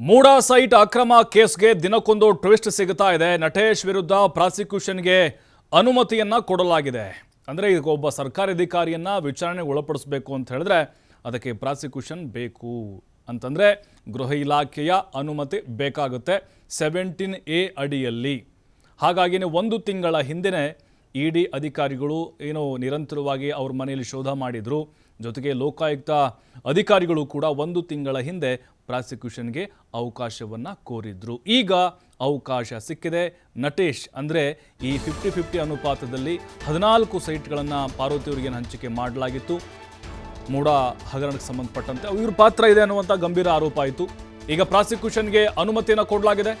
MUDA site ಅಕ್ರಮ ಕೇಸ್ಗೆ ದಿನಕ್ಕೊಂದು twist ಸಿಗುತ್ತಾ ಇದೆ. ನಟೇಶ್ ವಿರುದ್ಧ ಪ್ರಾಸಿಕ್ಯೂಷನ್ಗೆ ಅನುಮತಿಯನ್ನ ಕೊಡಲಾಗಿದೆ. ಅಂದ್ರೆ ಈಗ ಒಬ್ಬ ಸರ್ಕಾರಿ ಅಧಿಕಾರಿಯನ್ನ ವಿಚಾರಣೆಗೆ ಒಳಪಡಿಸಬೇಕು ಅಂತ ಹೇಳಿದ್ರೆ ಅದಕ್ಕೆ ಪ್ರಾಸಿಕ್ಯೂಷನ್ ಬೇಕು ಅಂತಂದ್ರೆ ಗೃಹ ಇಲಾಖೆಯ ಅನುಮತಿ ಬೇಕಾಗುತ್ತೆ ಸೆವೆಂಟೀನ್ ಎ ಅಡಿಯಲ್ಲಿ. ಹಾಗಾಗಿನೇ ಒಂದು ತಿಂಗಳ ಹಿಂದೆಯೇ ಇ ಡಿ ಅಧಿಕಾರಿಗಳು ಏನು ನಿರಂತರವಾಗಿ ಅವ್ರ ಮನೆಯಲ್ಲಿ ಶೋಧ ಮಾಡಿದ್ರು. ಜೊತೆಗೆ ಲೋಕಾಯುಕ್ತ ಅಧಿಕಾರಿಗಳು ಕೂಡ ಒಂದು ತಿಂಗಳ ಹಿಂದೆ ಪ್ರಾಸಿಕ್ಯೂಷನ್ಗೆ ಅವಕಾಶವನ್ನು ಕೋರಿದ್ರು. ಈಗ ಅವಕಾಶ ಸಿಕ್ಕಿದೆ. ನಟೇಶ್ ಅಂದರೆ ಈ ಫಿಫ್ಟಿ ಫಿಫ್ಟಿ ಅನುಪಾತದಲ್ಲಿ ಹದಿನಾಲ್ಕು ಸೈಟ್ಗಳನ್ನು ಪಾರ್ವತಿಯವರಿಗೆ ಹಂಚಿಕೆ ಮಾಡಲಾಗಿತ್ತು. ಮೂಡ ಹಗರಣಕ್ಕೆ ಸಂಬಂಧಪಟ್ಟಂತೆ ಇವ್ರ ಪಾತ್ರ ಇದೆ ಅನ್ನುವಂಥ ಗಂಭೀರ ಆರೋಪ ಆಯಿತು. ಈಗ ಪ್ರಾಸಿಕ್ಯೂಷನ್ಗೆ ಅನುಮತಿಯನ್ನು ಕೊಡಲಾಗಿದೆ.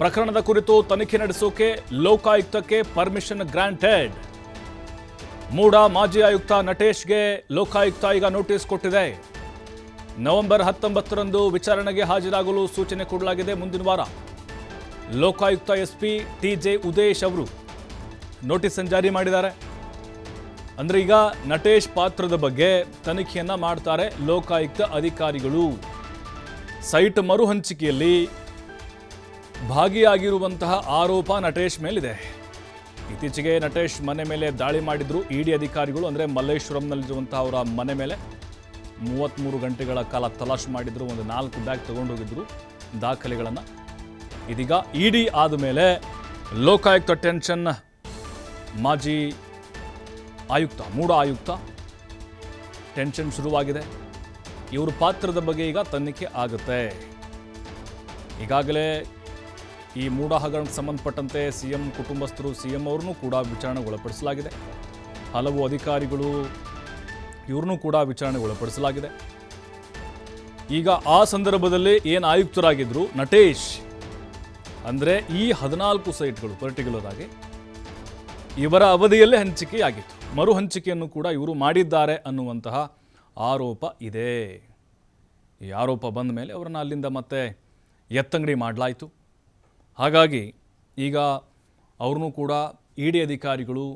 ಪ್ರಕರಣದ ಕುರಿತು ತನಿಖೆ ನಡೆಸೋಕೆ ಲೋಕಾಯುಕ್ತಕ್ಕೆ ಪರ್ಮಿಷನ್ ಗ್ರಾಂಟೆಡ್. ಮೂಡ ಮಾಜಿ ಆಯುಕ್ತ ನಟೇಶ್ಗೆ ಲೋಕಾಯುಕ್ತ ಈಗ ನೋಟಿಸ್ ಕೊಟ್ಟಿದೆ. ನವೆಂಬರ್ ಹತ್ತೊಂಬತ್ತರಂದು ವಿಚಾರಣೆಗೆ ಹಾಜರಾಗಲು ಸೂಚನೆ ಕೊಡಲಾಗಿದೆ ಮುಂದಿನ ವಾರ. Lokayukta SP T J Udesh ಅವರು ನೋಟಿಸ್ ಜಾರಿ ಮಾಡಿದ್ದಾರೆ. ಅಂದ್ರೆ ಈಗ ನಟೇಶ್ ಪಾತ್ರದ ಬಗ್ಗೆ ತನಿಖೆಯನ್ನ ಮಾಡ್ತಾರೆ ಲೋಕಾಯುಕ್ತ ಅಧಿಕಾರಿಗಳು. ಸೈಟ್ ಮರು ಹಂಚಿಕೆಯಲ್ಲಿ ಭಾಗಿಯಾಗಿರುವಂತಹ ಆರೋಪ ನಟೇಶ್ ಮೇಲಿದೆ. ಇತ್ತೀಚೆಗೆ ನಟೇಶ್ ಮನೆ ಮೇಲೆ ದಾಳಿ ಮಾಡಿದ್ರು ಇಡಿ ಅಧಿಕಾರಿಗಳು, ಅಂದರೆ ಮಲ್ಲೇಶ್ವರಂನಲ್ಲಿರುವಂತಹ ಅವರ ಮನೆ ಮೇಲೆ. ಮೂವತ್ತ್ಮೂರು ಗಂಟೆಗಳ ಕಾಲ ತಲಾಶ್ ಮಾಡಿದ್ರು, ಒಂದು ನಾಲ್ಕು ಬ್ಯಾಗ್ ತಗೊಂಡೋಗಿದ್ರು ದಾಖಲೆಗಳನ್ನು. ಇದೀಗ ಇಡಿ ಆದಮೇಲೆ ಲೋಕಾಯುಕ್ತ ಟೆನ್ಷನ್ ಮಾಜಿ ಆಯುಕ್ತ, ಮೂಡ ಆಯುಕ್ತ ಟೆನ್ಷನ್ ಶುರುವಾಗಿದೆ. ಇವ್ರ ಪಾತ್ರದ ಬಗ್ಗೆ ಈಗ ತನಿಖೆ ಆಗುತ್ತೆ. ಈಗಾಗಲೇ ಈ ಮೂಡ ಹಗರಣಕ್ಕೆ ಸಂಬಂಧಪಟ್ಟಂತೆ ಸಿ ಎಂ ಕುಟುಂಬಸ್ಥರು ಸಿ ಎಂ ಅವ್ರನ್ನೂ ಕೂಡ ವಿಚಾರಣೆಗೊಳಪಡಿಸಲಾಗಿದೆ. ಹಲವು ಅಧಿಕಾರಿಗಳು ಇವ್ರನ್ನೂ ಕೂಡ ವಿಚಾರಣೆಗೆ ಒಳಪಡಿಸಲಾಗಿದೆ. ಈಗ ಆ ಸಂದರ್ಭದಲ್ಲಿ ಏನು ಆಯುಕ್ತರಾಗಿದ್ದರು ನಟೇಶ್ ಅಂದರೆ ಈ ಹದಿನಾಲ್ಕು ಸೈಟ್ಗಳು ಪರ್ಟಿಕ್ಯುಲರ್ ಆಗಿ ಇವರ ಅವಧಿಯಲ್ಲೇ ಹಂಚಿಕೆಯಾಗಿತ್ತು ಮರು ಹಂಚಿಕೆಯನ್ನು ಕೂಡ ಇವರು ಮಾಡಿದ್ದಾರೆ ಅನ್ನುವಂತಹ ಆರೋಪ ಇದೆ. ಈ ಆರೋಪ ಬಂದ ಮೇಲೆ ಅವರನ್ನು ಅಲ್ಲಿಂದ ಮತ್ತೆ ಎತ್ತಂಗಡಿ ಮಾಡಲಾಯಿತು. ಹಾಗಾಗಿ ಈಗ ಅವ್ರನ್ನೂ ಕೂಡ ಇ ಡಿ ಅಧಿಕಾರಿಗಳು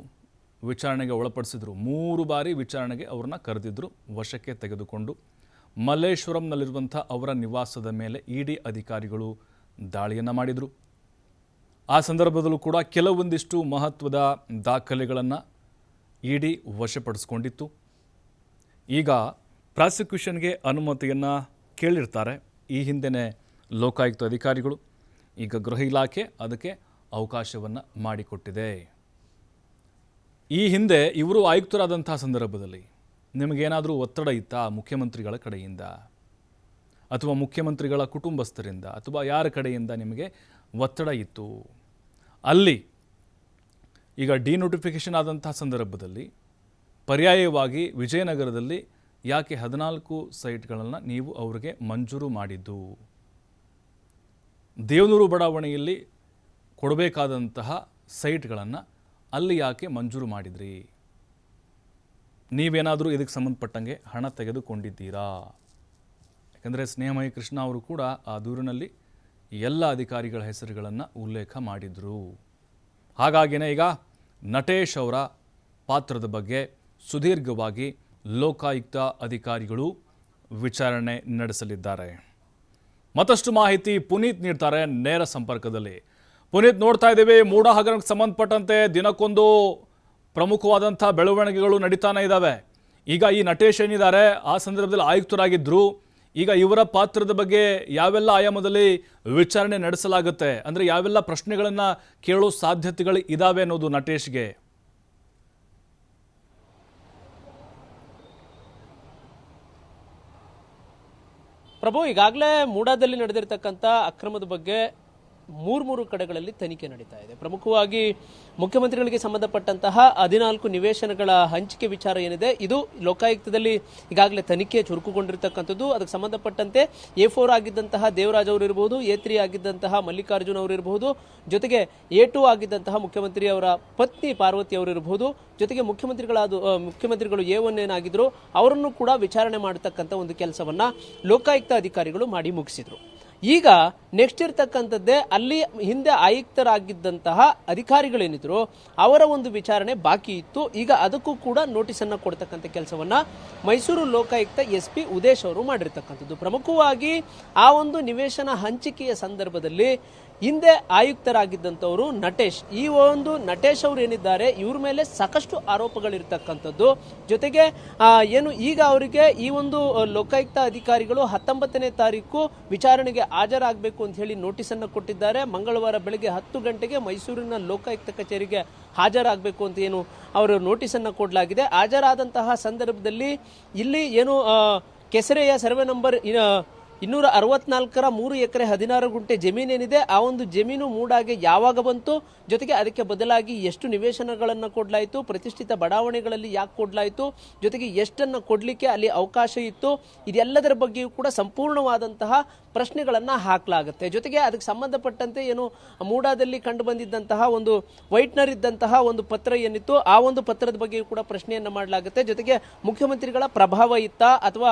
ವಿಚಾರಣೆಗೆ ಒಳಪಡಿಸಿದ್ರು. ಮೂರು ಬಾರಿ ವಿಚಾರಣೆಗೆ ಅವ್ರನ್ನ ಕರೆದಿದ್ದರು ವಶಕ್ಕೆ ತೆಗೆದುಕೊಂಡು ಮಲ್ಲೇಶ್ವರಂನಲ್ಲಿರುವಂಥ ಅವರ ನಿವಾಸದ ಮೇಲೆ ಇಡಿ ಅಧಿಕಾರಿಗಳು ದಾಳಿಯನ್ನು ಮಾಡಿದರು. ಆ ಸಂದರ್ಭದಲ್ಲೂ ಕೂಡ ಕೆಲವೊಂದಿಷ್ಟು ಮಹತ್ವದ ದಾಖಲೆಗಳನ್ನು ಇ ಡಿ ವಶಪಡಿಸ್ಕೊಂಡಿತ್ತು. ಈಗ ಪ್ರಾಸಿಕ್ಯೂಷನ್ಗೆ ಅನುಮತಿಯನ್ನು ಕೇಳಿರ್ತಾರೆ ಈ ಹಿಂದೆನೆ ಲೋಕಾಯುಕ್ತ ಅಧಿಕಾರಿಗಳು. ಈಗ ಗೃಹ ಇಲಾಖೆ ಅದಕ್ಕೆ ಅವಕಾಶವನ್ನು ಮಾಡಿಕೊಟ್ಟಿದೆ. ಈ ಹಿಂದೆ ಇವರು ಆಯುಕ್ತರಾದಂತಹ ಸಂದರ್ಭದಲ್ಲಿ ನಿಮಗೇನಾದರೂ ಒತ್ತಡ ಇತ್ತಾ ಮುಖ್ಯಮಂತ್ರಿಗಳ ಕಡೆಯಿಂದ? ಅಥವಾ ಮುಖ್ಯಮಂತ್ರಿಗಳ ಕುಟುಂಬಸ್ಥರಿಂದ? ಅಥವಾ ಯಾರ ಕಡೆಯಿಂದ ನಿಮಗೆ ಒತ್ತಡ ಇತ್ತು? ಅಲ್ಲಿ ಈಗ ಡಿನೋಟಿಫಿಕೇಷನ್ ಆದಂತಹ ಸಂದರ್ಭದಲ್ಲಿ ಪರ್ಯಾಯವಾಗಿ ವಿಜಯನಗರದಲ್ಲಿ ಯಾಕೆ ಹದಿನಾಲ್ಕು ಸೈಟ್ಗಳನ್ನು ನೀವು ಅವರಿಗೆ ಮಂಜೂರು ಮಾಡಿದ್ದು? ದೇವನೂರು ಬಡಾವಣೆಯಲ್ಲಿ ಕೊಡಬೇಕಾದಂತಹ ಸೈಟ್ಗಳನ್ನು ಅಲ್ಲಿ ಯಾಕೆ ಮಂಜೂರು ಮಾಡಿದ್ರಿ? ನೀವೇನಾದರೂ ಇದಕ್ಕೆ ಸಂಬಂಧಪಟ್ಟಂಗೆ ಹಣ ತೆಗೆದುಕೊಂಡಿದ್ದೀರಾ? ಯಾಕಂದರೆ ಸ್ನೇಹಮಯಿ ಕೃಷ್ಣ ಅವರು ಕೂಡ ಆ ದೂರಿನಲ್ಲಿ ಎಲ್ಲ ಅಧಿಕಾರಿಗಳ ಹೆಸರುಗಳನ್ನು ಉಲ್ಲೇಖ ಮಾಡಿದರು. ಹಾಗಾಗಿನೇ ಈಗ ನಟೇಶ್ ಅವರ ಪಾತ್ರದ ಬಗ್ಗೆ ಸುದೀರ್ಘವಾಗಿ ಲೋಕಾಯುಕ್ತ ಅಧಿಕಾರಿಗಳು ವಿಚಾರಣೆ ನಡೆಸಲಿದ್ದಾರೆ. ಮತ್ತಷ್ಟು ಮಾಹಿತಿ ಪುನೀತ್ ನೀಡ್ತಾರೆ ನೇರ ಸಂಪರ್ಕದಲ್ಲಿ. ಪುನೀತ್ ನೋಡ್ತಾ ಇದ್ದೀವಿ. ಮೂಡ ಹಗರಣಕ್ಕೆ ಸಂಬಂಧಪಟ್ಟಂತೆ ದಿನಕ್ಕೊಂದು ಪ್ರಮುಖವಾದಂಥ ಬೆಳವಣಿಗೆಗಳು ನಡೀತಾನೆ ಇದ್ದಾವೆ. ಈಗ ಈ ನಟೇಶ್ ಏನಿದ್ದಾರೆ, ಆ ಸಂದರ್ಭದಲ್ಲಿ ಆಯುಕ್ತರಾಗಿದ್ದರು ಈಗ ಇವರ ಪಾತ್ರದ ಬಗ್ಗೆ ಯಾವೆಲ್ಲ ಆಯಾಮದಲ್ಲಿ ವಿಚಾರಣೆ ನಡೆಸಲಾಗುತ್ತೆ? ಅಂದರೆ ಯಾವೆಲ್ಲ ಪ್ರಶ್ನೆಗಳನ್ನು ಕೇಳೋ ಸಾಧ್ಯತೆಗಳು ಇದ್ದಾವೆ ಅನ್ನೋದು ನಟೇಶ್ಗೆ. ಪ್ರಭು, ಈಗಾಗಲೇ ಮೂಡಾದಲ್ಲಿ ನಡೆದಿರ್ತಕ್ಕಂಥ ಅಕ್ರಮದ ಬಗ್ಗೆ ಮೂರು ಮೂರು ಕಡೆಗಳಲ್ಲಿ ತನಿಖೆ ನಡೀತಾ ಇದೆ. ಪ್ರಮುಖವಾಗಿ ಮುಖ್ಯಮಂತ್ರಿಗಳಿಗೆ ಸಂಬಂಧಪಟ್ಟಂತಹ ಹದಿನಾಲ್ಕು ನಿವೇಶನಗಳ ಹಂಚಿಕೆ ವಿಚಾರ ಏನಿದೆ, ಇದು ಲೋಕಾಯುಕ್ತದಲ್ಲಿ ಈಗಾಗಲೇ ತನಿಖೆ ಚುರುಕುಗೊಂಡಿರ್ತಕ್ಕಂಥದ್ದು. ಅದಕ್ಕೆ ಸಂಬಂಧಪಟ್ಟಂತೆ ಎ ಫೋರ್ ಆಗಿದ್ದಂತಹ ದೇವರಾಜ್ ಅವರು ಇರಬಹುದು ಎ ತ್ರೀ ಆಗಿದ್ದಂತಹ ಮಲ್ಲಿಕಾರ್ಜುನ್ ಅವರು ಇರಬಹುದು ಜೊತೆಗೆ ಎ ಟು ಆಗಿದ್ದಂತಹ ಮುಖ್ಯಮಂತ್ರಿ ಅವರ ಪತ್ನಿ ಪಾರ್ವತಿ ಅವರು ಇರಬಹುದು ಜೊತೆಗೆ ಮುಖ್ಯಮಂತ್ರಿಗಳಾದ ಮುಖ್ಯಮಂತ್ರಿಗಳು ಎ ಒನ್ ಏನಾಗಿದ್ರು ಅವರನ್ನು ಕೂಡ ವಿಚಾರಣೆ ಮಾಡತಕ್ಕಂಥ ಒಂದು ಕೆಲಸವನ್ನ ಲೋಕಾಯುಕ್ತ ಅಧಿಕಾರಿಗಳು ಮಾಡಿ ಮುಗಿಸಿದ್ರು. ಈಗ ನೆಕ್ಸ್ಟ್ ಇರ್ತಕ್ಕಂಥದ್ದೇ ಅಲ್ಲಿ ಹಿಂದೆ ಆಯುಕ್ತರಾಗಿದ್ದಂತಹ ಅಧಿಕಾರಿಗಳೇನಿದ್ರು, ಅವರ ಒಂದು ವಿಚಾರಣೆ ಬಾಕಿ ಇತ್ತು. ಈಗ ಅದಕ್ಕೂ ಕೂಡ ನೋಟಿಸ್ ಅನ್ನ ಕೊಡ್ತಕ್ಕಂಥ ಕೆಲಸವನ್ನ ಮೈಸೂರು ಲೋಕಾಯುಕ್ತ ಎಸ್ ಪಿ ಉದೇಶ್ ಅವರು ಮಾಡಿರ್ತಕ್ಕಂಥದ್ದು. ಪ್ರಮುಖವಾಗಿ ಆ ಒಂದು ನಿವೇಶನ ಹಂಚಿಕೆಯ ಸಂದರ್ಭದಲ್ಲಿ ಹಿಂದೆ ಆಯುಕ್ತರಾಗಿದ್ದಂಥವರು ನಟೇಶ್. ಈ ಒಂದು ನಟೇಶ್ ಅವರು ಏನಿದ್ದಾರೆ, ಇವ್ರ ಮೇಲೆ ಸಾಕಷ್ಟು ಆರೋಪಗಳಿರ್ತಕ್ಕಂಥದ್ದು. ಜೊತೆಗೆ ಏನು ಈಗ ಅವರಿಗೆ ಈ ಒಂದು ಲೋಕಾಯುಕ್ತ ಅಧಿಕಾರಿಗಳು ಹತ್ತೊಂಬತ್ತನೇ ತಾರೀಕು ವಿಚಾರಣೆಗೆ ಹಾಜರಾಗಬೇಕು ಅಂತ ಹೇಳಿ ನೋಟಿಸ್ ಅನ್ನು ಕೊಟ್ಟಿದ್ದಾರೆ. ಮಂಗಳವಾರ ಬೆಳಗ್ಗೆ ಹತ್ತು ಗಂಟೆಗೆ ಮೈಸೂರಿನ ಲೋಕಾಯುಕ್ತ ಕಚೇರಿಗೆ ಹಾಜರಾಗಬೇಕು ಅಂತ ಏನು ಅವರು ನೋಟಿಸ್ ಅನ್ನು ಕೊಡಲಾಗಿದೆ. ಹಾಜರಾದಂತಹ ಸಂದರ್ಭದಲ್ಲಿ ಇಲ್ಲಿ ಏನು ಕೆಸರೆಯ ಸರ್ವೆ ನಂಬರ್ ಇನ್ನೂರ ಅರವತ್ನಾಲ್ಕರ ಮೂರು ಎಕರೆ ಹದಿನಾರು ಗುಂಟೆ ಜಮೀನೇನಿದೆ ಆ ಒಂದು ಜಮೀನು ಮೂಡಾಗೆ ಯಾವಾಗ ಬಂತು? ಜೊತೆಗೆ ಅದಕ್ಕೆ ಬದಲಾಗಿ ಎಷ್ಟು ನಿವೇಶನಗಳನ್ನು ಕೊಡಲಾಯಿತು? ಪ್ರತಿಷ್ಠಿತ ಬಡಾವಣೆಗಳಲ್ಲಿ ಯಾಕೆ ಕೊಡಲಾಯಿತು? ಜೊತೆಗೆ ಎಷ್ಟನ್ನು ಕೊಡಲಿಕ್ಕೆ ಅಲ್ಲಿ ಅವಕಾಶ ಇತ್ತು? ಇದೆಲ್ಲದರ ಬಗ್ಗೆಯೂ ಕೂಡ ಸಂಪೂರ್ಣವಾದಂತಹ ಪ್ರಶ್ನೆಗಳನ್ನು ಹಾಕಲಾಗುತ್ತೆ. ಜೊತೆಗೆ ಅದಕ್ಕೆ ಸಂಬಂಧಪಟ್ಟಂತೆ ಏನು ಮೂಡಾದಲ್ಲಿ ಕಂಡು ಬಂದಿದ್ದಂತಹ ಒಂದು ವೈಟ್ನರ್ ಇದ್ದಂತಹ ಒಂದು ಪತ್ರ ಏನಿತ್ತು ಆ ಒಂದು ಪತ್ರದ ಬಗ್ಗೆಯೂ ಕೂಡ ಪ್ರಶ್ನೆಯನ್ನು ಮಾಡಲಾಗುತ್ತೆ. ಜೊತೆಗೆ ಮುಖ್ಯಮಂತ್ರಿಗಳ ಪ್ರಭಾವ ಇತ್ತ ಅಥವಾ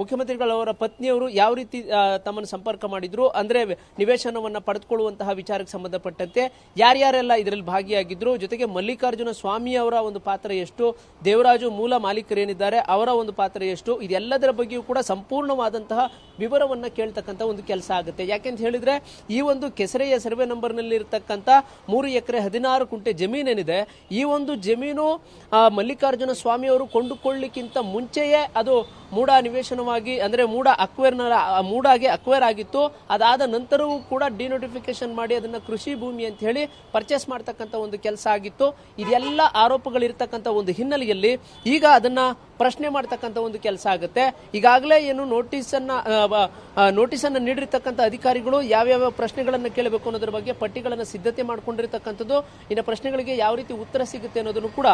ಮುಖ್ಯಮಂತ್ರಿಗಳವರ ಪತ್ನಿಯವರು ಯಾವ ರೀತಿ ತಮ್ಮನ್ನು ಸಂಪರ್ಕ ಮಾಡಿದ್ರು ಅಂದ್ರೆ ನಿವೇಶನವನ್ನು ಪಡೆದುಕೊಳ್ಳುವಂತಹ ವಿಚಾರಕ್ಕೆ ಸಂಬಂಧಪಟ್ಟಂತೆ ಯಾರ್ಯಾರೆಲ್ಲ ಇದರಲ್ಲಿ ಭಾಗಿಯಾಗಿದ್ರು, ಜೊತೆಗೆ ಮಲ್ಲಿಕಾರ್ಜುನ ಸ್ವಾಮಿ ಅವರ ಒಂದು ಪಾತ್ರ ಎಷ್ಟು, ದೇವರಾಜು ಮೂಲ ಮಾಲೀಕರೇನಿದ್ದಾರೆ, ಅವರ ಒಂದು ಪಾತ್ರ ಎಷ್ಟು, ಇದೆಲ್ಲದರ ಬಗ್ಗೆಯೂ ಕೂಡ ಸಂಪೂರ್ಣವಾದಂತಹ ವಿವರವನ್ನ ಕೇಳ್ತಕ್ಕಂಥ ಒಂದು ಕೆಲಸ ಆಗುತ್ತೆ. ಯಾಕೆಂತ ಹೇಳಿದ್ರೆ ಈ ಒಂದು ಕೆಸರೆಯ ಸರ್ವೆ ನಂಬರ್ನಲ್ಲಿ ಇರತಕ್ಕಂಥ ಮೂರು ಎಕರೆ ಹದಿನಾರು ಕುಂಟೆ ಜಮೀನೇನಿದೆ. ಈ ಒಂದು ಜಮೀನು ಮಲ್ಲಿಕಾರ್ಜುನ ಸ್ವಾಮಿ ಅವರು ಕೊಂಡುಕೊಳ್ಳಿಕ್ಕಿಂತ ಮುಂಚೆಯೇ ಅದು ಮೂಡ ನಿವೇಶನವಾಗಿ, ಅಂದ್ರೆ ಮೂಡ ಅಕ್ವೇರ್ನ ಮೂಡಾಗಿ ಅಕ್ವೇರ್ ಆಗಿತ್ತು. ಅದಾದ ನಂತರವೂ ಕೂಡ ಡಿನೋಟಿಫಿಕೇಶನ್ ಮಾಡಿ ಅದನ್ನ ಕೃಷಿ ಭೂಮಿ ಅಂತ ಹೇಳಿ ಪರ್ಚೇಸ್ ಮಾಡ್ತಕ್ಕಂಥ ಒಂದು ಕೆಲಸ ಆಗಿತ್ತು. ಇದೆಲ್ಲ ಆರೋಪಗಳಿರ್ತಕ್ಕಂಥ ಒಂದು ಹಿನ್ನೆಲೆಯಲ್ಲಿ ಈಗ ಅದನ್ನ ಪ್ರಶ್ನೆ ಮಾಡ್ತಕ್ಕಂಥ ಒಂದು ಕೆಲಸ ಆಗುತ್ತೆ. ಈಗಾಗಲೇ ಏನು ನೋಟಿಸ್ ಅನ್ನ ನೋಟಿಸ್ ಅನ್ನು ನೀಡಿರ್ತಕ್ಕಂಥ ಅಧಿಕಾರಿಗಳು ಯಾವ್ಯಾವ ಪ್ರಶ್ನೆಗಳನ್ನು ಕೇಳಬೇಕು ಅನ್ನೋದ್ರ ಬಗ್ಗೆ ಪಟ್ಟಿಗಳನ್ನು ಸಿದ್ಧತೆ ಮಾಡ್ಕೊಂಡಿರ್ತಕ್ಕಂಥದ್ದು, ಇನ್ನು ಪ್ರಶ್ನೆಗಳಿಗೆ ಯಾವ ರೀತಿ ಉತ್ತರ ಸಿಗುತ್ತೆ ಅನ್ನೋದನ್ನು ಕೂಡ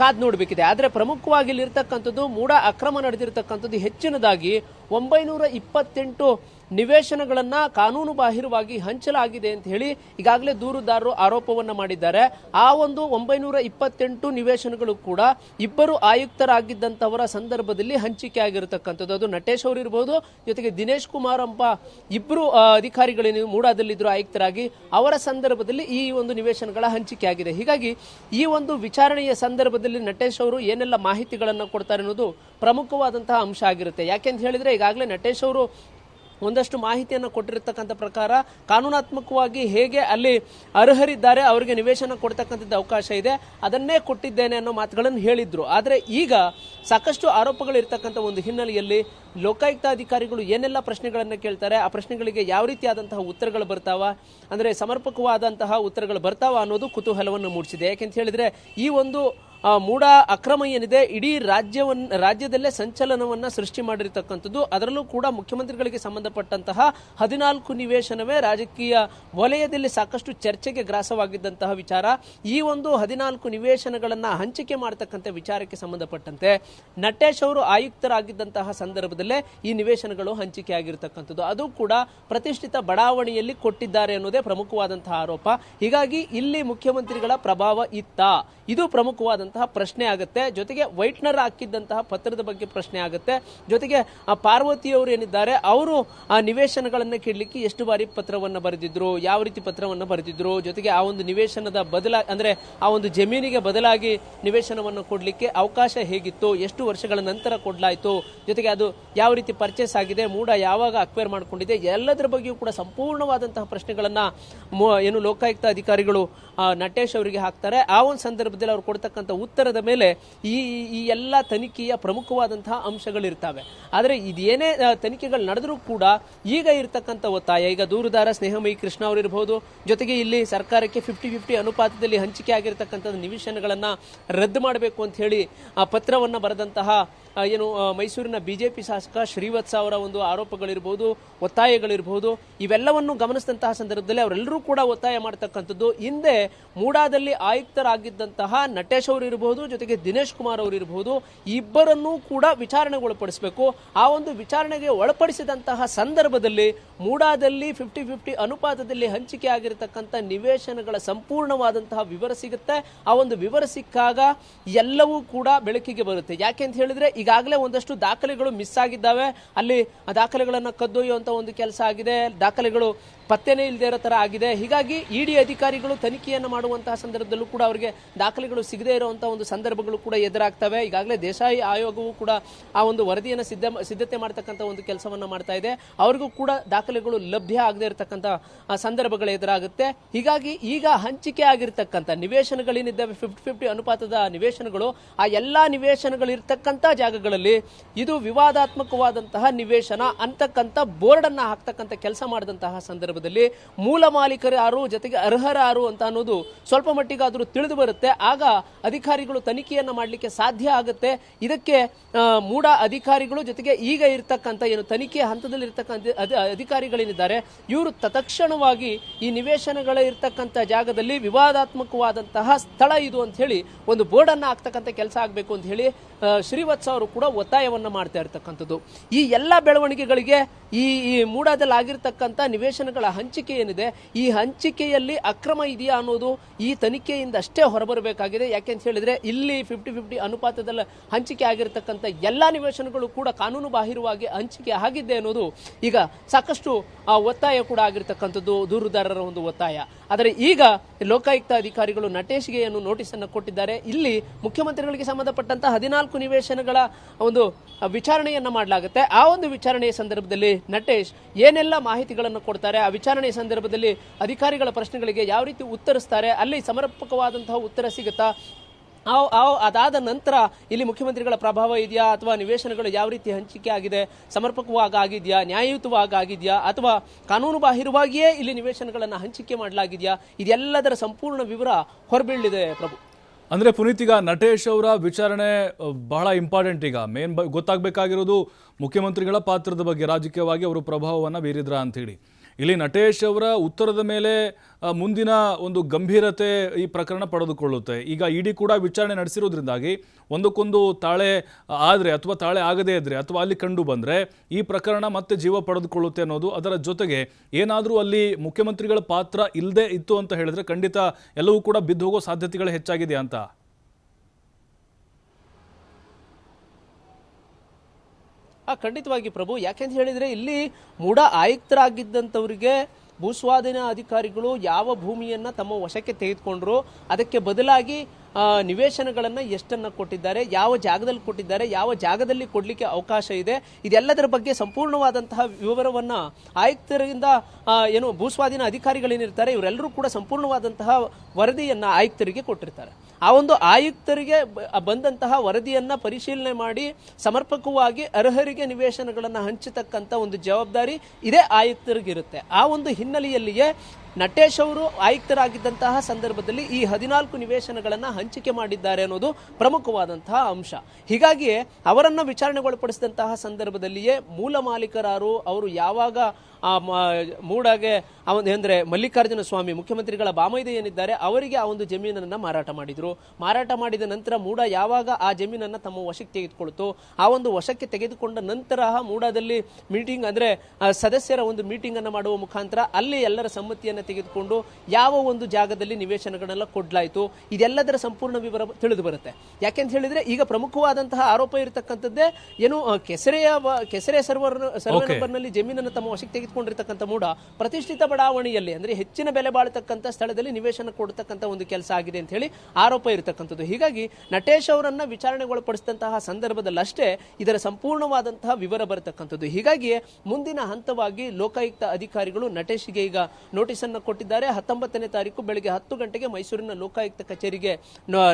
ಕಾದ್ ನೋಡಬೇಕಿದೆ. ಆದರೆ ಪ್ರಮುಖವಾಗಿ ಇಲ್ಲಿರ್ತಕ್ಕಂಥದ್ದು ಮೂಡ ಅಕ್ರಮ ನಡೆದಿರ್ತಕ್ಕಂಥದ್ದು ಹೆಚ್ಚಿನದಾಗಿ ಒಂಬೈನೂರ ಇಪ್ಪತ್ತೆಂಟು ನಿವೇಶನಗಳನ್ನ ಕಾನೂನು ಬಾಹಿರವಾಗಿ ಹಂಚಲಾಗಿದೆ ಅಂತ ಹೇಳಿ ಈಗಾಗಲೇ ದೂರುದಾರರು ಆರೋಪವನ್ನ ಮಾಡಿದ್ದಾರೆ. ಆ ಒಂದು ಒಂಬೈನೂರ ಇಪ್ಪತ್ತೆಂಟು ನಿವೇಶನಗಳು ಕೂಡ ಇಬ್ಬರು ಆಯುಕ್ತರಾಗಿದ್ದಂಥವರ ಸಂದರ್ಭದಲ್ಲಿ ಹಂಚಿಕೆ ಆಗಿರತಕ್ಕಂಥದ್ದು. ಅದು ನಟೇಶ್ ಅವರು ಇರಬಹುದು ಜೊತೆಗೆ ದಿನೇಶ್ ಕುಮಾರ್ ಎಂಬ ಇಬ್ಬರು ಆ, ಅಧಿಕಾರಿಗಳೇನು ಮೂಡಾದಲ್ಲಿದ್ದರು ಆಯುಕ್ತರಾಗಿ ಅವರ ಸಂದರ್ಭದಲ್ಲಿ ಈ ಒಂದು ನಿವೇಶನಗಳ ಹಂಚಿಕೆ ಆಗಿದೆ. ಹೀಗಾಗಿ ಈ ಒಂದು ವಿಚಾರಣೆಯ ಸಂದರ್ಭದಲ್ಲಿ ನಟೇಶ್ ಅವರು ಏನೆಲ್ಲ ಮಾಹಿತಿಗಳನ್ನು ಕೊಡ್ತಾರೆ ಅನ್ನೋದು ಪ್ರಮುಖವಾದಂತಹ ಅಂಶ ಆಗಿರುತ್ತೆ. ಯಾಕೆಂತ ಹೇಳಿದ್ರೆ ಈಗಾಗಲೇ ನಟೇಶ್ ಅವರು ಒಂದಷ್ಟು ಮಾಹಿತಿಯನ್ನು ಕೊಟ್ಟಿರತಕ್ಕಂಥ ಪ್ರಕಾರ ಕಾನೂನಾತ್ಮಕವಾಗಿ ಹೇಗೆ ಅಲ್ಲಿ ಅರ್ಹರಿದ್ದಾರೆ, ಅವರಿಗೆ ನಿವೇಶನ ಕೊಡ್ತಕ್ಕಂಥದ್ದು ಅವಕಾಶ ಇದೆ. ಅದನ್ನೇ ಕೊಟ್ಟಿದ್ದೇನೆ ಅನ್ನೋ ಮಾತುಗಳನ್ನು ಹೇಳಿದ್ರು. ಆದರೆ ಈಗ ಸಾಕಷ್ಟು ಆರೋಪಗಳು ಇರ್ತಕ್ಕಂಥ ಒಂದು ಹಿನ್ನೆಲೆಯಲ್ಲಿ ಲೋಕಾಯುಕ್ತ ಅಧಿಕಾರಿಗಳು ಏನೆಲ್ಲ ಪ್ರಶ್ನೆಗಳನ್ನು ಕೇಳ್ತಾರೆ, ಆ ಪ್ರಶ್ನೆಗಳಿಗೆ ಯಾವ ರೀತಿಯಾದಂತಹ ಉತ್ತರಗಳು ಬರ್ತಾವ, ಅಂದರೆ ಸಮರ್ಪಕವಾದಂತಹ ಉತ್ತರಗಳು ಬರ್ತಾವ ಅನ್ನೋದು ಕುತೂಹಲವನ್ನು ಮೂಡಿಸಿದೆ. ಯಾಕೆಂತ ಹೇಳಿದ್ರೆ ಈ ಒಂದು ಮೂಡ ಅಕ್ರಮ ಏನಿದೆ, ಇಡೀ ರಾಜ್ಯವನ್ನ ರಾಜ್ಯದಲ್ಲೇ ಸಂಚಲನವನ್ನ ಸೃಷ್ಟಿ ಮಾಡಿರ್ತಕ್ಕಂಥದ್ದು, ಅದರಲ್ಲೂ ಕೂಡ ಮುಖ್ಯಮಂತ್ರಿಗಳಿಗೆ ಸಂಬಂಧಪಟ್ಟಂತಹ ಹದಿನಾಲ್ಕು ನಿವೇಶನವೇ ರಾಜಕೀಯ ವಲಯದಲ್ಲಿ ಸಾಕಷ್ಟು ಚರ್ಚೆಗೆ ಗ್ರಾಸವಾಗಿದ್ದಂತಹ ವಿಚಾರ. ಈ ಒಂದು ಹದಿನಾಲ್ಕು ನಿವೇಶನಗಳನ್ನ ಹಂಚಿಕೆ ಮಾಡತಕ್ಕಂಥ ವಿಚಾರಕ್ಕೆ ಸಂಬಂಧಪಟ್ಟಂತೆ ನಟೇಶ್ ಅವರು ಆಯುಕ್ತರಾಗಿದ್ದಂತಹ ಸಂದರ್ಭದಲ್ಲೇ ಈ ನಿವೇಶನಗಳು ಹಂಚಿಕೆ ಆಗಿರತಕ್ಕಂಥದ್ದು ಅದು ಕೂಡ ಪ್ರತಿಷ್ಠಿತ ಬಡಾವಣೆಯಲ್ಲಿ ಕೊಟ್ಟಿದ್ದಾರೆ ಅನ್ನೋದೇ ಪ್ರಮುಖವಾದಂತಹ ಆರೋಪ. ಹೀಗಾಗಿ ಇಲ್ಲಿ ಮುಖ್ಯಮಂತ್ರಿಗಳ ಪ್ರಭಾವ ಇತ್ತ. ಇದು ಪ್ರಮುಖವಾದಂತಹ ಪ್ರಶ್ನೆ ಆಗುತ್ತೆ. ಜೊತೆಗೆ ವೈಟ್ನರ್ ಹಾಕಿದ್ದಂತಹ ಪತ್ರದ ಬಗ್ಗೆ ಪ್ರಶ್ನೆ ಆಗುತ್ತೆ. ಜೊತೆಗೆ, ಆ, ಪಾರ್ವತಿ ಅವರು ಏನಿದ್ದಾರೆ, ಅವರು, ಆ, ನಿವೇಶನಗಳನ್ನು ಕೇಳಲಿಕ್ಕೆ ಎಷ್ಟು ಬಾರಿ ಪತ್ರವನ್ನ ಬರೆದಿದ್ರು, ಯಾವ ರೀತಿ ಪತ್ರವನ್ನ ಬರೆದಿದ್ರು, ಜೊತೆಗೆ ಆ ಒಂದು ನಿವೇಶನದ ಬದಲ, ಅಂದ್ರೆ ಆ ಒಂದು ಜಮೀನಿಗೆ ಬದಲಾಗಿ ನಿವೇಶನವನ್ನು ಕೊಡ್ಲಿಕ್ಕೆ ಅವಕಾಶ ಹೇಗಿತ್ತು, ಎಷ್ಟು ವರ್ಷಗಳ ನಂತರ ಕೊಡಲಾಯಿತು, ಜೊತೆಗೆ ಅದು ಯಾವ ರೀತಿ ಪರ್ಚೇಸ್ ಆಗಿದೆ, ಮೂಡ ಯಾವಾಗ ಅಕ್ವೈರ್ ಮಾಡಿಕೊಂಡಿದೆ, ಎಲ್ಲದರ ಬಗ್ಗೆಯೂ ಕೂಡ ಸಂಪೂರ್ಣವಾದಂತಹ ಪ್ರಶ್ನೆಗಳನ್ನು ಏನು ಲೋಕಾಯುಕ್ತ ಅಧಿಕಾರಿಗಳು ನಟೇಶ್ ಅವರಿಗೆ ಹಾಕ್ತಾರೆ. ಆ ಒಂದು ಸಂದರ್ಭದಲ್ಲಿ ಅವ್ರು ಕೊಡ್ತಕ್ಕಂಥ ಉತ್ತರದ ಮೇಲೆ ಈ ಈ- ಎಲ್ಲ ತನಿಖೆಯ ಪ್ರಮುಖವಾದಂತಹ ಅಂಶಗಳಿರ್ತವೆ. ಆದರೆ ಇದೇನೇ ತನಿಖೆಗಳು ನಡೆದರೂ ಕೂಡ ಈಗ ಇರ್ತಕ್ಕಂಥ ಒತ್ತಾಯ, ಈಗ ದೂರದಾರ ಸ್ನೇಹಮಯಿ ಕೃಷ್ಣ ಅವರು ಇರಬಹುದು ಜೊತೆಗೆ ಇಲ್ಲಿ ಸರ್ಕಾರಕ್ಕೆ ಫಿಫ್ಟಿ ಫಿಫ್ಟಿ ಅನುಪಾತದಲ್ಲಿ ಹಂಚಿಕೆ ಆಗಿರ್ತಕ್ಕಂಥ ನಿವೇಶನಗಳನ್ನು ರದ್ದು ಮಾಡಬೇಕು ಅಂತ ಹೇಳಿ, ಆ, ಪತ್ರವನ್ನ ಬರೆದಂತಹ ಏನು ಮೈಸೂರಿನ ಬಿಜೆಪಿ ಶಾಸಕ ಶ್ರೀವತ್ಸ ಅವರ ಒಂದು ಆರೋಪಗಳಿರ್ಬೋದು, ಒತ್ತಾಯಗಳಿರ್ಬೋದು, ಇವೆಲ್ಲವನ್ನು ಗಮನಿಸಿದಂತಹ ಸಂದರ್ಭದಲ್ಲಿ ಅವರೆಲ್ಲರೂ ಕೂಡ ಒತ್ತಾಯ ಮಾಡ್ತಕ್ಕಂಥದ್ದು. ಹಿಂದೆ ಮೂಡಾದಲ್ಲಿ ಆಯುಕ್ತರಾಗಿದ್ದಂತಹ ನಟೇಶ್ ಅವರು ಇರಬಹುದು ಜೊತೆಗೆ ದಿನೇಶ್ ಕುಮಾರ್ ಅವರು ಇರಬಹುದು ಇಬ್ಬರನ್ನೂ ಕೂಡ ವಿಚಾರಣೆಗೆ ಒಳಪಡಿಸಬೇಕು ಆ ಒಂದು ವಿಚಾರಣೆಗೆ ಒಳಪಡಿಸಿದಂತಹ ಸಂದರ್ಭದಲ್ಲಿ ಮೂಡಾದಲ್ಲಿ ಫಿಫ್ಟಿ ಫಿಫ್ಟಿ ಅನುಪಾತದಲ್ಲಿ ಹಂಚಿಕೆ ಆಗಿರತಕ್ಕಂಥ ನಿವೇಶನಗಳ ಸಂಪೂರ್ಣವಾದಂತಹ ವಿವರ ಸಿಗುತ್ತೆ. ಆ ಒಂದು ವಿವರ ಸಿಕ್ಕಾಗ ಎಲ್ಲವೂ ಕೂಡ ಬೆಳಕಿಗೆ ಬರುತ್ತೆ. ಯಾಕೆ ಅಂತ ಹೇಳಿದ್ರೆ, ಈಗಾಗಲೇ ಒಂದಷ್ಟು ದಾಖಲೆಗಳು ಮಿಸ್ ಆಗಿದ್ದಾವೆ. ಅಲ್ಲಿ ಆ ದಾಖಲೆಗಳನ್ನು ಕದ್ದೊಯ್ಯುವಂತಹ ಒಂದು ಕೆಲಸ ಆಗಿದೆ. ದಾಖಲೆಗಳು ಪತ್ತೆನೇ ಇಲ್ಲದೆ ಇರೋ ತರ ಆಗಿದೆ. ಹೀಗಾಗಿ ಇಡಿ ಅಧಿಕಾರಿಗಳು ತನಿಖೆಯನ್ನು ಮಾಡುವಂತಹ ಸಂದರ್ಭದಲ್ಲೂ ಕೂಡ ಅವರಿಗೆ ದಾಖಲೆಗಳು ಸಿಗದೇ ಇರುವಂತಹ ಒಂದು ಸಂದರ್ಭಗಳು ಕೂಡ ಎದುರಾಗ್ತವೆ. ಈಗಾಗಲೇ ದೇಶಾಯಿ ಆಯೋಗವು ಕೂಡ ಆ ಒಂದು ವರದಿಯನ್ನು ಸಿದ್ಧ ಸಿದ್ಧತೆ ಮಾಡ್ತಕ್ಕಂಥ ಒಂದು ಕೆಲಸವನ್ನು ಮಾಡ್ತಾ ಇದೆ. ಅವ್ರಿಗೂ ಕೂಡ ದಾಖಲೆಗಳು ಲಭ್ಯ ಆಗದೇ ಇರತಕ್ಕಂಥ ಸಂದರ್ಭಗಳು ಎದುರಾಗುತ್ತೆ. ಹೀಗಾಗಿ ಈಗ ಹಂಚಿಕೆ ಆಗಿರ್ತಕ್ಕಂಥ ನಿವೇಶನಗಳೇನಿದ್ದಾವೆ ಫಿಫ್ಟಿ ಫಿಫ್ಟಿ ಅನುಪಾತದ ನಿವೇಶನಗಳು, ಆ ಎಲ್ಲಾ ನಿವೇಶನಗಳು ಇರ್ತಕ್ಕಂಥ ಜಾಗಗಳಲ್ಲಿ ಇದು ವಿವಾದಾತ್ಮಕವಾದಂತಹ ನಿವೇಶನ ಅಂತಕ್ಕಂಥ ಬೋರ್ಡ್ ಅನ್ನ ಹಾಕ್ತಕ್ಕಂಥ ಕೆಲಸ ಮಾಡಿದಂತಹ ಸಂದರ್ಭದಲ್ಲಿ ಮೂಲ ಮಾಲೀಕರು ಯಾರು ಜೊತೆಗೆ ಅರ್ಹರಾರು ಅಂತ ಅನ್ನೋದು ಸ್ವಲ್ಪ ಮಟ್ಟಿಗಾದರೂ ತಿಳಿದು ಬರುತ್ತೆ. ಆಗ ಅಧಿಕಾರಿಗಳು ತನಿಖೆಯನ್ನ ಮಾಡಲಿಕ್ಕೆ ಸಾಧ್ಯ ಆಗುತ್ತೆ. ಇದಕ್ಕೆ ಮೂಡ ಅಧಿಕಾರಿಗಳು ಜೊತೆಗೆ ಈಗ ಇರತಕ್ಕಂಥ ಏನು ತನಿಖೆ ಹಂತದಲ್ಲಿ ಇರ್ತಕ್ಕಂಥ ಅಧಿ- ಅಧಿಕಾರಿಗಳೇನಿದ್ದಾರೆ ಇವರು ತತ್ಕ್ಷಣವಾಗಿ ಈ ನಿವೇಶನಗಳ ಇರ್ತಕ್ಕಂಥ ಜಾಗದಲ್ಲಿ ವಿವಾದಾತ್ಮಕವಾದಂತಹ ಸ್ಥಳ ಇದು ಅಂತ ಹೇಳಿ ಒಂದು ಬೋರ್ಡ್ ಅನ್ನ ಹಾಕ್ತಕ್ಕಂಥ ಕೆಲಸ ಆಗಬೇಕು ಅಂತ ಹೇಳಿ ಶ್ರೀವತ್ಸ ಅವರು ಕೂಡ ಒತ್ತಾಯವನ್ನು ಮಾಡ್ತಾ ಇರ್ತಕ್ಕಂಥದ್ದು. ಈ ಎಲ್ಲ ಬೆಳವಣಿಗೆಗಳಿಗೆ ಈ ಈ ಮೂಡಾದಲ್ಲಿ ಆಗಿರ್ತಕ್ಕಂಥ ನಿವೇಶನಗಳ ಹಂಚಿಕೆ ಏನಿದೆ, ಈ ಹಂಚಿಕೆಯಲ್ಲಿ ಅಕ್ರಮ ಇದೆಯಾ ಅನ್ನೋದು ಈ ತನಿಖೆಯಿಂದ ಅಷ್ಟೇ ಹೊರಬರಬೇಕಾಗಿದೆ. ಯಾಕೆ ಅಂತ ಹೇಳಿದ್ರೆ ಇಲ್ಲಿ ಫಿಫ್ಟಿ ಫಿಫ್ಟಿ ಅನುಪಾತದಲ್ಲಿ ಹಂಚಿಕೆ ಆಗಿರತಕ್ಕಂಥ ಎಲ್ಲ ನಿವೇಶನಗಳು ಕೂಡ ಕಾನೂನು ಬಾಹಿರವಾಗಿ ಹಂಚಿಕೆ ಆಗಿದ್ದೆ ಅನ್ನೋದು ಈಗ ಸಾಕಷ್ಟು ಒತ್ತಾಯ ಕೂಡ ಆಗಿರ್ತಕ್ಕಂಥದ್ದು, ದೂರುದಾರರ ಒಂದು ಒತ್ತಾಯ. ಆದರೆ ಈಗ ಲೋಕಾಯುಕ್ತ ಅಧಿಕಾರಿಗಳು ನಟೇಶ್ಗೆ ಏನು ನೋಟಿಸ್ ಅನ್ನು ಕೊಟ್ಟಿದ್ದಾರೆ. ಇಲ್ಲಿ ಮುಖ್ಯಮಂತ್ರಿಗಳಿಗೆ ಸಂಬಂಧಪಟ್ಟಂತಹ ಹದಿನಾಲ್ಕು ನಿವೇಶನಗಳ ಒಂದು ವಿಚಾರಣೆಯನ್ನ ಮಾಡಲಾಗುತ್ತೆ. ಆ ಒಂದು ವಿಚಾರಣೆಯ ಸಂದರ್ಭದಲ್ಲಿ ನಟೇಶ್ ಏನೆಲ್ಲ ಮಾಹಿತಿಗಳನ್ನು ಕೊಡ್ತಾರೆ? ಆ ವಿಚಾರಣೆಯ ಸಂದರ್ಭದಲ್ಲಿ ಅಧಿಕಾರಿಗಳ ಪ್ರಶ್ನೆಗಳಿಗೆ ಯಾವ ರೀತಿ ಉತ್ತರಿಸ್ತಾರೆ? ಅಲ್ಲಿ ಸಮರ್ಪಕವಾದಂತಹ ಉತ್ತರ ಸಿಗುತ್ತಾ? ಅದಾದ ನಂತರ ಇಲ್ಲಿ ಮುಖ್ಯಮಂತ್ರಿಗಳ ಪ್ರಭಾವ ಇದೆಯಾ? ಅಥವಾ ನಿವೇಶನಗಳು ಯಾವ ರೀತಿ ಹಂಚಿಕೆ ಆಗಿದೆ? ಸಮರ್ಪಕವಾಗಿ ಆಗಿದೆಯಾ ನ್ಯಾಯಯುತವಾಗಿ ಆಗಿದೆಯಾ ಅಥವಾ ಕಾನೂನು ಬಾಹಿರವಾಗಿಯೇ ಇಲ್ಲಿ ನಿವೇಶನಗಳನ್ನು ಹಂಚಿಕೆ ಮಾಡಲಾಗಿದೆಯಾ? ಇದೆಲ್ಲದರ ಸಂಪೂರ್ಣ ವಿವರ ಹೊರಬೀಳಿದೆ ಪ್ರಭು. ಅಂದರೆ ಪುನೀತ್, ಈಗ ನಟೇಶ್ ಅವರ ವಿಚಾರಣೆ ಬಹಳ ಇಂಪಾರ್ಟೆಂಟ್ ಈಗ. ಮೇನ್ ಗೊತ್ತಾಗಬೇಕಾಗಿರೋದು ಮುಖ್ಯಮಂತ್ರಿಗಳ ಪಾತ್ರದ ಬಗ್ಗೆ, ರಾಜಕೀಯವಾಗಿ ಅವರು ಪ್ರಭಾವವನ್ನು ಬೀರಿದ್ರ ಅಂತೇಳಿ ಇಲ್ಲಿ ನಟೇಶ್ ಅವರ ಉತ್ತರದ ಮೇಲೆ ಮುಂದಿನ ಒಂದು ಗಂಭೀರತೆ ಈ ಪ್ರಕರಣ ಪಡೆದುಕೊಳ್ಳುತ್ತೆ. ಈಗ ಇಡಿ ಕೂಡ ವಿಚಾರಣೆ ನಡೆಸಿರೋದ್ರಿಂದಾಗಿ ಒಂದಕ್ಕೊಂದು ತಾಳೆ ಆದರೆ ಅಥವಾ ತಾಳೆ ಆಗದೇ ಇದ್ದರೆ ಅಥವಾ ಅಲ್ಲಿ ಕಂಡು ಬಂದರೆ ಈ ಪ್ರಕರಣ ಮತ್ತೆ ಜೀವ ಪಡೆದುಕೊಳ್ಳುತ್ತೆ ಅನ್ನೋದು ಅದರ ಜೊತೆಗೆ ಏನಾದರೂ ಅಲ್ಲಿ ಮುಖ್ಯಮಂತ್ರಿಗಳ ಪಾತ್ರ ಇಲ್ಲದೆ ಇತ್ತು ಅಂತ ಹೇಳಿದ್ರೆ ಖಂಡಿತ ಎಲ್ಲವೂ ಕೂಡ ಬಿದ್ದು ಹೋಗೋ ಸಾಧ್ಯತೆಗಳು ಹೆಚ್ಚಾಗಿದೆ ಅಂತ ಆ ಖಂಡಿತವಾಗಿ ಪ್ರಭು. ಯಾಕೆಂತ ಹೇಳಿದ್ರೆ ಇಲ್ಲಿ ಮೂಡ ಆಯುಕ್ತರಾಗಿದ್ದಂಥವರಿಗೆ ಭೂಸ್ವಾಧೀನ ಅಧಿಕಾರಿಗಳು ಯಾವ ಭೂಮಿಯನ್ನು ತಮ್ಮ ವಶಕ್ಕೆ ತೆಗೆದುಕೊಂಡ್ರು ಅದಕ್ಕೆ ಬದಲಾಗಿ ನಿವೇಶನಗಳನ್ನು ಎಷ್ಟನ್ನು ಕೊಟ್ಟಿದ್ದಾರೆ ಯಾವ ಜಾಗದಲ್ಲಿ ಕೊಟ್ಟಿದ್ದಾರೆ ಯಾವ ಜಾಗದಲ್ಲಿ ಕೊಡ್ಲಿಕ್ಕೆ ಅವಕಾಶ ಇದೆ ಇದೆಲ್ಲದರ ಬಗ್ಗೆ ಸಂಪೂರ್ಣವಾದಂತಹ ವಿವರವನ್ನ ಆಯುಕ್ತರಿಂದ ಆ, ಏನು ಭೂಸ್ವಾಧೀನ ಅಧಿಕಾರಿಗಳೇನಿರ್ತಾರೆ ಇವರೆಲ್ಲರೂ ಕೂಡ ಸಂಪೂರ್ಣವಾದಂತಹ ವರದಿಯನ್ನ ಆಯುಕ್ತರಿಗೆ ಕೊಟ್ಟಿರ್ತಾರೆ. ಆ ಒಂದು ಆಯುಕ್ತರಿಗೆ ಬಂದಂತಹ ವರದಿಯನ್ನು ಪರಿಶೀಲನೆ ಮಾಡಿ ಸಮರ್ಪಕವಾಗಿ ಅರ್ಹರಿಗೆ ನಿವೇಶನಗಳನ್ನು ಹಂಚತಕ್ಕಂಥ ಒಂದು ಜವಾಬ್ದಾರಿ ಇದೇ ಆಯುಕ್ತರಿಗಿರುತ್ತೆ. ಆ ಒಂದು ಹಿನ್ನೆಲೆಯಲ್ಲಿಯೇ ನಟೇಶ್ ಅವರು ಆಯುಕ್ತರಾಗಿದ್ದಂತಹ ಸಂದರ್ಭದಲ್ಲಿ ಈ ಹದಿನಾಲ್ಕು ನಿವೇಶನಗಳನ್ನು ಹಂಚಿಕೆ ಮಾಡಿದ್ದಾರೆ ಅನ್ನೋದು ಪ್ರಮುಖವಾದಂತಹ ಅಂಶ. ಹೀಗಾಗಿಯೇ ಅವರನ್ನು ವಿಚಾರಣೆಗೊಳಪಡಿಸಿದಂತಹ ಸಂದರ್ಭದಲ್ಲಿಯೇ ಮೂಲ ಮಾಲೀಕರಾರು ಅವರು ಯಾವಾಗ ಆ ಮೂಡಾಗೆ ಅಂದರೆ ಮಲ್ಲಿಕಾರ್ಜುನ ಸ್ವಾಮಿ ಮುಖ್ಯಮಂತ್ರಿಗಳ ಬಾಮೈದೆ ಏನಿದ್ದಾರೆ ಅವರಿಗೆ ಆ ಒಂದು ಜಮೀನನ್ನು ಮಾರಾಟ ಮಾಡಿದರು. ಮಾರಾಟ ಮಾಡಿದ ನಂತರ ಮೂಡ ಯಾವಾಗ ಆ ಜಮೀನನ್ನು ತಮ್ಮ ವಶಕ್ಕೆ ತೆಗೆದುಕೊಳ್ತು? ಆ ಒಂದು ವಶಕ್ಕೆ ತೆಗೆದುಕೊಂಡ ನಂತರ ಮೂಡಾದಲ್ಲಿ ಮೀಟಿಂಗ್ ಅಂದರೆ ಸದಸ್ಯರ ಒಂದು ಮೀಟಿಂಗನ್ನು ಮಾಡುವ ಮುಖಾಂತರ ಅಲ್ಲಿ ಎಲ್ಲರ ಸಮ್ಮತಿಯನ್ನ ತೆಗೆದುಕೊಂಡು ಯಾವ ಒಂದು ಜಾಗದಲ್ಲಿ ನಿವೇಶನಗಳನ್ನೆಲ್ಲ ಕೊಡ್ಲಾಯಿತು ಇದೆಲ್ಲದರ ಸಂಪೂರ್ಣ ವಿವರ ತಿಳಿದು ಬರುತ್ತೆ. ಯಾಕೆಂತ ಹೇಳಿದ್ರೆ ಈಗ ಪ್ರಮುಖವಾದಂತಹ ಆರೋಪ ಇರತಕ್ಕಂಥದ್ದೇ ಏನು ಕೆಸರೆಯ ಕೆಸರೆ ಸರ್ವರ್ ಸರ್ವೆ ಜಮೀನನ್ನ ನಂಬರ್ನಲ್ಲಿ ಜಮೀನನ್ನು ತಮ್ಮ ವಶಕ್ಕೆ ತೆಗೆದುಕೊಂಡಿರ್ತಕ್ಕಂಥ ಮೂಡ ಪ್ರತಿಷ್ಠಿತ ಬಡಾವಣೆಯಲ್ಲಿ ಅಂದ್ರೆ ಹೆಚ್ಚಿನ ಬೆಲೆ ಬಾಳತಕ್ಕಂಥ ಸ್ಥಳದಲ್ಲಿ ನಿವೇಶನ ಕೊಡತಕ್ಕಂಥ ಒಂದು ಕೆಲಸ ಆಗಿದೆ ಅಂತ ಹೇಳಿ ಆರೋಪ ಇರತಕ್ಕಂಥದ್ದು. ಹೀಗಾಗಿ ನಟೇಶ್ ಅವರನ್ನ ವಿಚಾರಣೆಗೊಳಪಡಿಸಿದಂತಹ ಸಂದರ್ಭದಲ್ಲಷ್ಟೇ ಇದರ ಸಂಪೂರ್ಣವಾದಂತಹ ವಿವರ ಬರತಕ್ಕಂಥದ್ದು. ಹೀಗಾಗಿ ಮುಂದಿನ ಹಂತವಾಗಿ ಲೋಕಾಯುಕ್ತ ಅಧಿಕಾರಿಗಳು ನಟೇಶ್ಗೆ ಈಗ ನೋಟಿಸ್ ಅನ್ನು ಕೊಟ್ಟಿದ್ದಾರೆ. ಹತ್ತೊಂಬತ್ತನೇ ತಾರೀಕು ಬೆಳಗ್ಗೆ ಹತ್ತು ಗಂಟೆಗೆ ಮೈಸೂರಿನ ಲೋಕಾಯುಕ್ತ ಕಚೇರಿಗೆ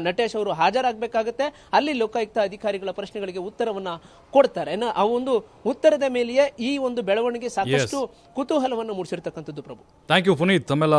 ನಟೇಶ್ ಅವರು ಹಾಜರಾಗಬೇಕಾಗುತ್ತೆ. ಅಲ್ಲಿ ಲೋಕಾಯುಕ್ತ ಅಧಿಕಾರಿಗಳ ಪ್ರಶ್ನೆಗಳಿಗೆ ಉತ್ತರವನ್ನ ಕೊಡ್ತಾರೆ. ಆ ಒಂದು ಉತ್ತರದ ಮೇಲೆಯೇ ಈ ಒಂದು ಬೆಳವಣಿಗೆ ಸಾಕಷ್ಟು ಕುತೂಹಲವನ್ನು ಮೂಡಿಸಿರ್ತಕ್ಕಂಥದ್ದು ಪ್ರಭು. ಥ್ಯಾಂಕ್ ಯು ಪುನೀತ್ ತಮ್ಮೆಲ್ಲ